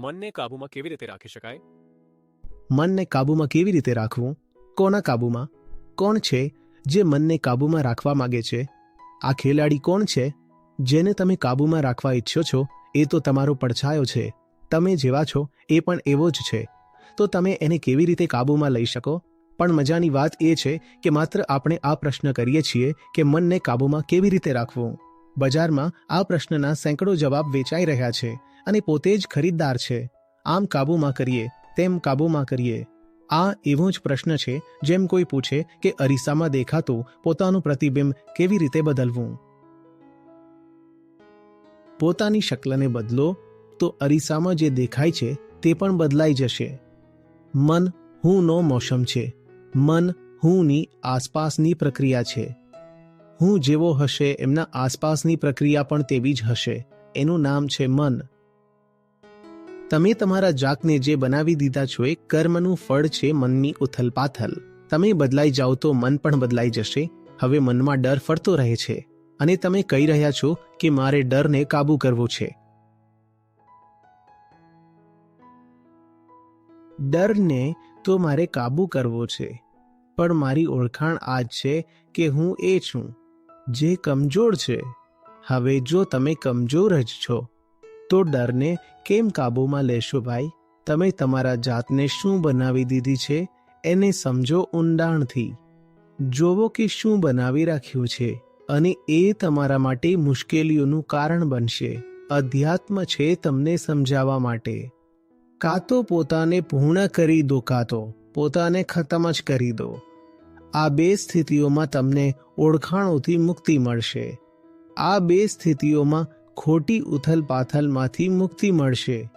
મનને કાબૂમાં કેવી રીતે રાખી શકાય? મનને કાબૂમાં કેવી રીતે રાખવું? કોના કાબૂમાં? કોણ છે જે મનને કાબૂમાં રાખવા માંગે છે? આ ખેલાડી કોણ છે જેને તમે કાબૂમાં રાખવા ઈચ્છો છો? એ તો તમારો પડછાયો છે. તમે જેવા છો, એ પણ એવો જ છે. તો તમે એને કેવી રીતે કાબૂમાં લઈ શકો? પણ મજાની વાત એ છે કે માત્ર આપણે આ પ્રશ્ન કરીએ છીએ કે મનને કાબૂમાં કેવી રીતે રાખવું? બજારમાં આ પ્રશ્નના સેંકડો જવાબ વેચાઈ રહ્યા છે અને પોતે જ ખરીદદાર છે. આમ કાબૂમાં કરીએ, તેમ કાબૂમાં કરીએ. આ એવો જ પ્રશ્ન છે, જેમ કોઈ પૂછે કે અરીસામાં દેખાતું પોતાનું પ્રતિબિંબ કેવી રીતે બદલવું? પોતાની શક્લને બદલો, તો અરીસામાં જે દેખાય છે, તે પણ બદલાઈ જશે. મન હુંનો મોસમ છે. મન હુંની આસપાસની પ્રક્રિયા છે. હું જેવો હશે, એમના આસપાસની પ્રક્રિયા પણ તેવી જ હશે. એનું નામ છે મન. તમે તમારા જાતને જે બનાવી દીધા છો, એ કર્મનું ફળ છે મનની ઉથલપાથલ. તમે બદલાઈ જાઓ તો મન પણ બદલાઈ જશે. હવે મનમાં ડર ફરતો રહે છે. અને તમે કહી રહ્યા છો કે મારે ડરને કાબૂ કરવો છે. ડરને તો મારે કાબૂ કરવો છે. પણ મારી ઓળખાણ આ જ છે કે હું એ છું. જે કમજોર છે, હવે જો તમે કમજોર જ છો, તો ડરને કેમ કાબૂમાં લેશો ભાઈ? તમે તમારા જાતને શું બનાવી દીધી છે, એને સમજો ઊંડાણથી. જોવો કે શું બનાવી રાખ્યું છે, અને એ તમારા માટે મુશ્કેલીઓનું કારણ બનશે. અધ્યાત્મ છે તમને સમજાવવા માટે. કાં તો પોતાને પૂર્ણ કરી દો, કાં તો પોતાને ખતમ જ કરી દો. આ બે સ્થિતિઓમાં તમને ઓળખાણોથી મુક્તિ મળશે. આ બે સ્થિતિઓમાં ખોટી ઉથલ પાથલમાંથી મુક્તિ મળશે.